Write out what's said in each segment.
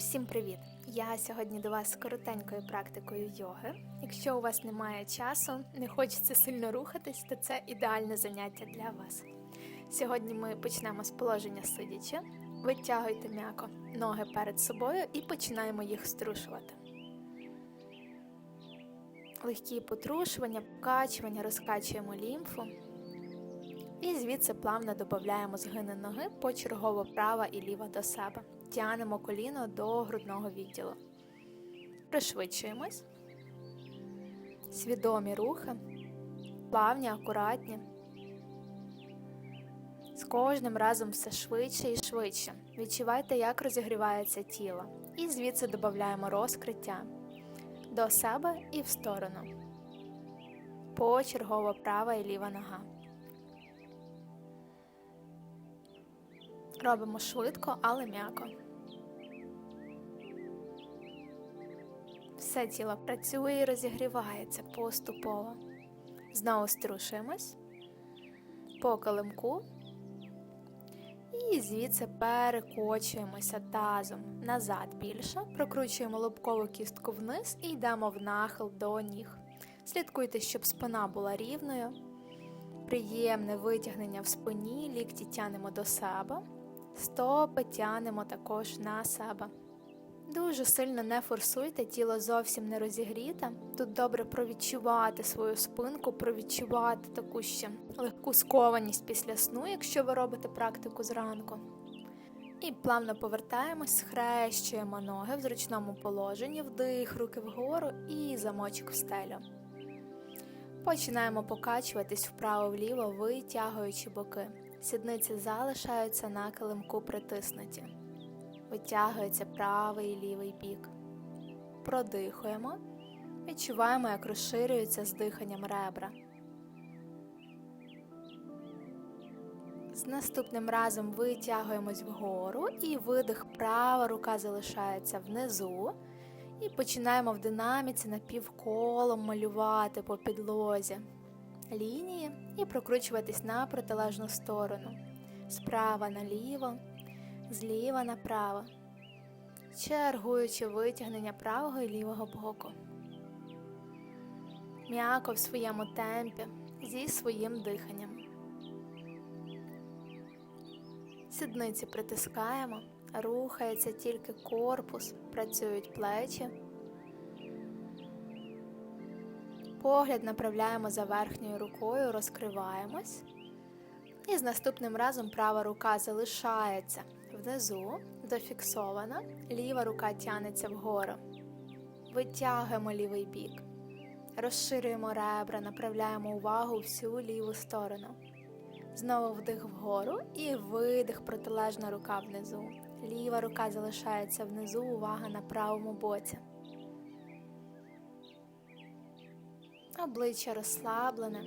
Усім привіт! Я сьогодні до вас з коротенькою практикою йоги. Якщо у вас немає часу, не хочеться сильно рухатись, то це ідеальне заняття для вас. Сьогодні ми почнемо з положення сидячи. Витягуйте м'яко ноги перед собою і починаємо їх струшувати. Легкі потрушування, покачування, розкачуємо лімфу. І звідси плавно додаємо згини ноги почергово права і ліва до себе. Тянемо коліно до грудного відділу. Пришвидшуємось. Свідомі рухи, плавні, акуратні. З кожним разом все швидше і швидше. Відчувайте, як розігрівається тіло. І звідси додаємо розкриття до себе і в сторону. Почергово права і ліва нога. Робимо швидко, але м'яко. Все тіло працює і розігрівається поступово. Знову струшуємось по килимку. І звідси перекочуємося тазом назад більше, прокручуємо лобкову кістку вниз і йдемо в нахил до ніг. Слідкуйте, щоб спина була рівною. Приємне витягнення в спині, лікті тянемо до себе. Стопи тянемо також на себе. Дуже сильно не форсуйте, тіло зовсім не розігріте. Тут добре провідчувати свою спинку, провідчувати таку ще легку скованість після сну, якщо ви робите практику зранку. І плавно повертаємось, схрещуємо ноги в зручному положенні, вдих, руки вгору і замочок в стелю. Починаємо покачуватись вправо-вліво, витягуючи боки. Сідниці залишаються на килимку притиснуті. Витягується правий і лівий бік. Продихуємо. Відчуваємо, як розширюються з диханням ребра. З наступним разом витягуємось вгору і видих права рука залишається внизу. І починаємо в динаміці напівколом малювати по підлозі лінії і прокручуватись на протилежну сторону. Справа наліво, зліва направо, чергуючи витягнення правого і лівого боку. М'яко в своєму темпі зі своїм диханням. Сідниці притискаємо, рухається тільки корпус, працюють плечі. Погляд направляємо за верхньою рукою, розкриваємось. І з наступним разом права рука залишається внизу, дофіксована, ліва рука тянеться вгору. Витягуємо лівий бік. Розширюємо ребра, направляємо увагу всю ліву сторону. Знову вдих вгору і видих, протилежна рука внизу. Ліва рука залишається внизу, увага на правому боці. Обличчя розслаблене,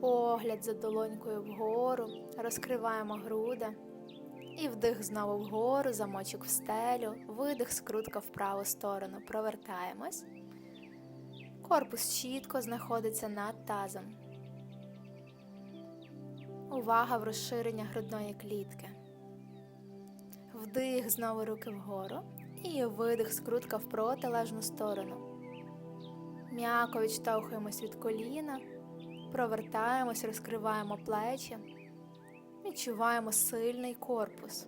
погляд за долонькою вгору, розкриваємо груди. І вдих знову вгору, замочок в стелю, видих, скрутка в праву сторону. Провертаємось. Корпус чітко знаходиться над тазом. Увага в розширення грудної клітки. Вдих знову руки вгору. І видих, скрутка в протилежну сторону. М'яко відштовхуємось від коліна, провертаємось, розкриваємо плечі, відчуваємо сильний корпус.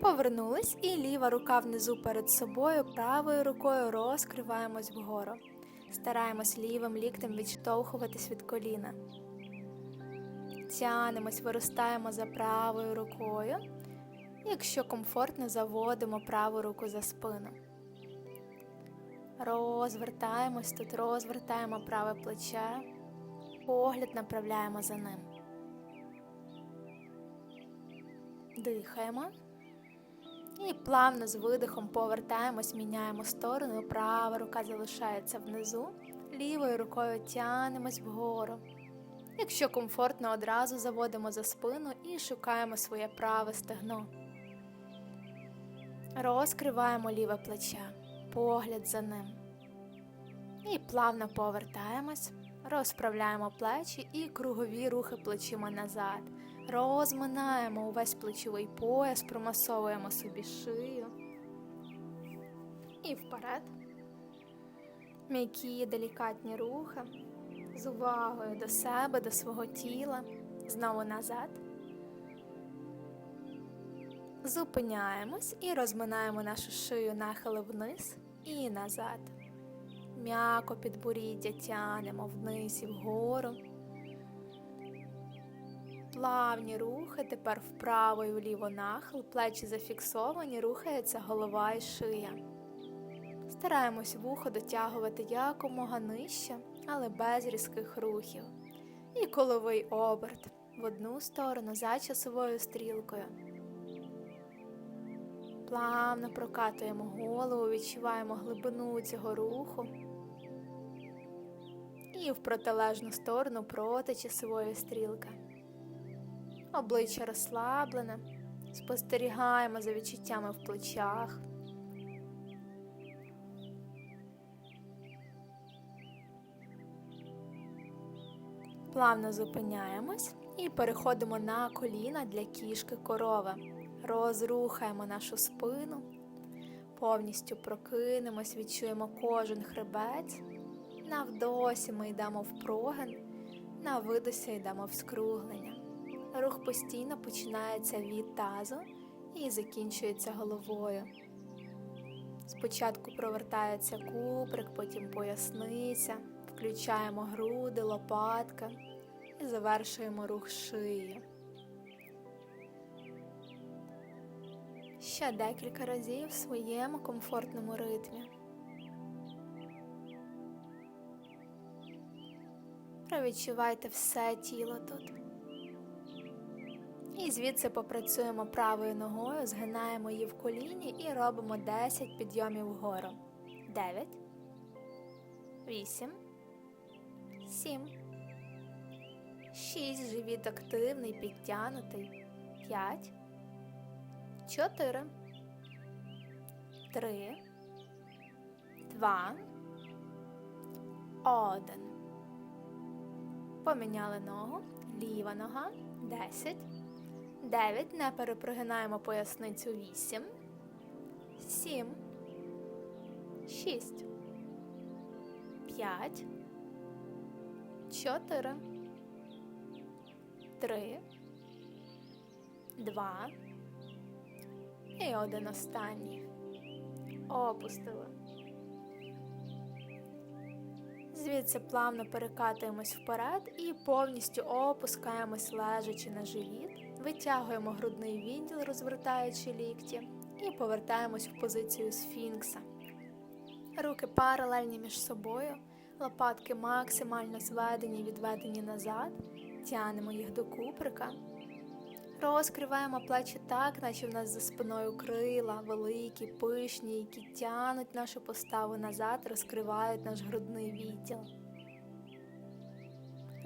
Повернулись і ліва рука внизу перед собою, правою рукою розкриваємось вгору. Стараємось лівим ліктем відштовхуватись від коліна. Тянемось, виростаємо за правою рукою. Якщо комфортно, заводимо праву руку за спину. Розвертаємось тут, розвертаємо праве плече, погляд направляємо за ним. Дихаємо. І плавно з видихом повертаємось, міняємо сторону. Права рука залишається внизу, лівою рукою тянемось вгору. Якщо комфортно, одразу заводимо за спину і шукаємо своє праве стегно. Розкриваємо ліве плече, погляд за ним. І плавно повертаємось, розправляємо плечі і кругові рухи плечима назад. Розминаємо увесь плечовий пояс, промасовуємо собі шию. І вперед. М'які делікатні рухи. З увагою до себе, до свого тіла. Знову назад. Зупиняємось і розминаємо нашу шию нахили вниз і назад. М'яко підборіддя тянемо вниз і вгору. Плавні рухи, тепер вправо і вліво нахил, плечі зафіксовані, рухається голова і шия. Стараємось вухо дотягувати якомога нижче, але без різких рухів. І коловий оберт в одну сторону за часовою стрілкою. Плавно прокатуємо голову, відчуваємо глибину цього руху. І в протилежну сторону проти часової стрілки. Обличчя розслаблене. Спостерігаємо за відчуттями в плечах. Плавно зупиняємось і переходимо на коліна для кішки корови. Розрухаємо нашу спину, повністю прокинемось, відчуємо кожен хребець. На вдосі ми йдемо в прогин, на видосі йдемо в скруглення. Рух постійно починається від тазу і закінчується головою. Спочатку провертається куприк, потім поясниця, включаємо груди, лопатка і завершуємо рух шиї. Ще декілька разів в своєму комфортному ритмі. Провідчувайте все тіло тут. І звідси попрацюємо правою ногою, згинаємо її в коліні і робимо 10 підйомів вгору. 9, 8, 7, 6, живіт активний, підтянутий, 5, 4, 3, 2, 1. Поміняли ногу, ліва нога, 10, 9, не перепрогинаємо поясницю 8, 7, 6, 5, 4, 3, 2 і один останній. Опустили. Звідси плавно перекатуємось вперед і повністю опускаємось лежачи на живіт, витягуємо грудний відділ, розвертаючи лікті, і повертаємось в позицію сфінкса. Руки паралельні між собою, лопатки максимально зведені і відведені назад, тянемо їх до куприка. Розкриваємо плечі так, наче в нас за спиною крила, великі, пишні, які тянуть нашу поставу назад, розкривають наш грудний відділ.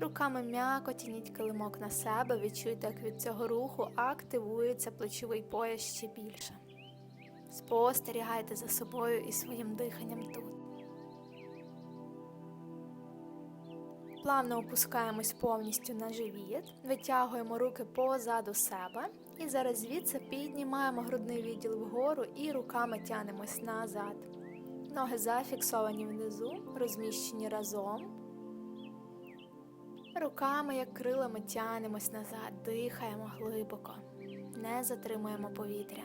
Руками м'яко тяніть килимок на себе, відчуйте, як від цього руху активується плечовий пояс ще більше. Спостерігайте за собою і своїм диханням тут. Плавно опускаємось повністю на живіт, витягуємо руки позаду себе і зараз звідси піднімаємо грудний відділ вгору і руками тянемось назад. Ноги зафіксовані внизу, розміщені разом. Руками, як крилами, тянемось назад, дихаємо глибоко, не затримуємо повітря.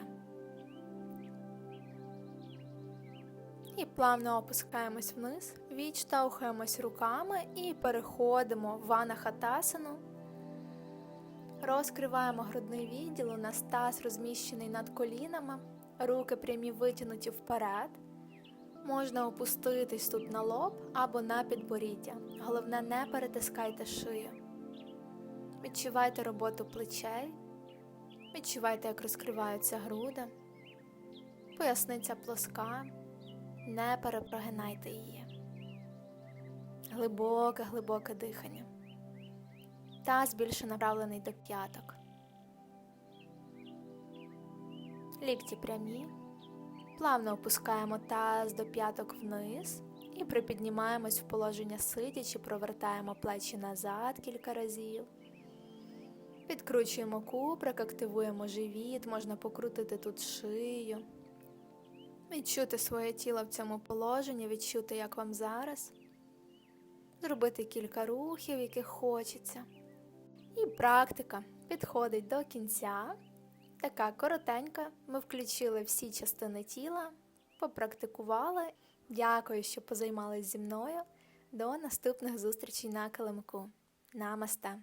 І плавно опускаємось вниз, відштовхуємось руками і переходимо в ванахатасану. Розкриваємо грудний відділ, у нас таз розміщений над колінами, руки прямі витягнуті вперед. Можна опуститись тут на лоб або на підборіддя. Головне, не перетискайте шию. Відчувайте роботу плечей, відчувайте, як розкриваються груди, поясниця плоска. Не перепрогинайте її. Глибоке, глибоке дихання. Таз більше направлений до п'яток. Лікті прямі. Плавно опускаємо таз до п'яток вниз і припіднімаємось в положення сидячи, провертаємо плечі назад кілька разів. Підкручуємо куприк, активуємо живіт, можна покрутити тут шию. Відчути своє тіло в цьому положенні, відчути, як вам зараз. Зробити кілька рухів, яких хочеться. І практика підходить до кінця. Така коротенька. Ми включили всі частини тіла, попрактикували. Дякую, що позаймались зі мною. До наступних зустрічей на килимку. Намасте!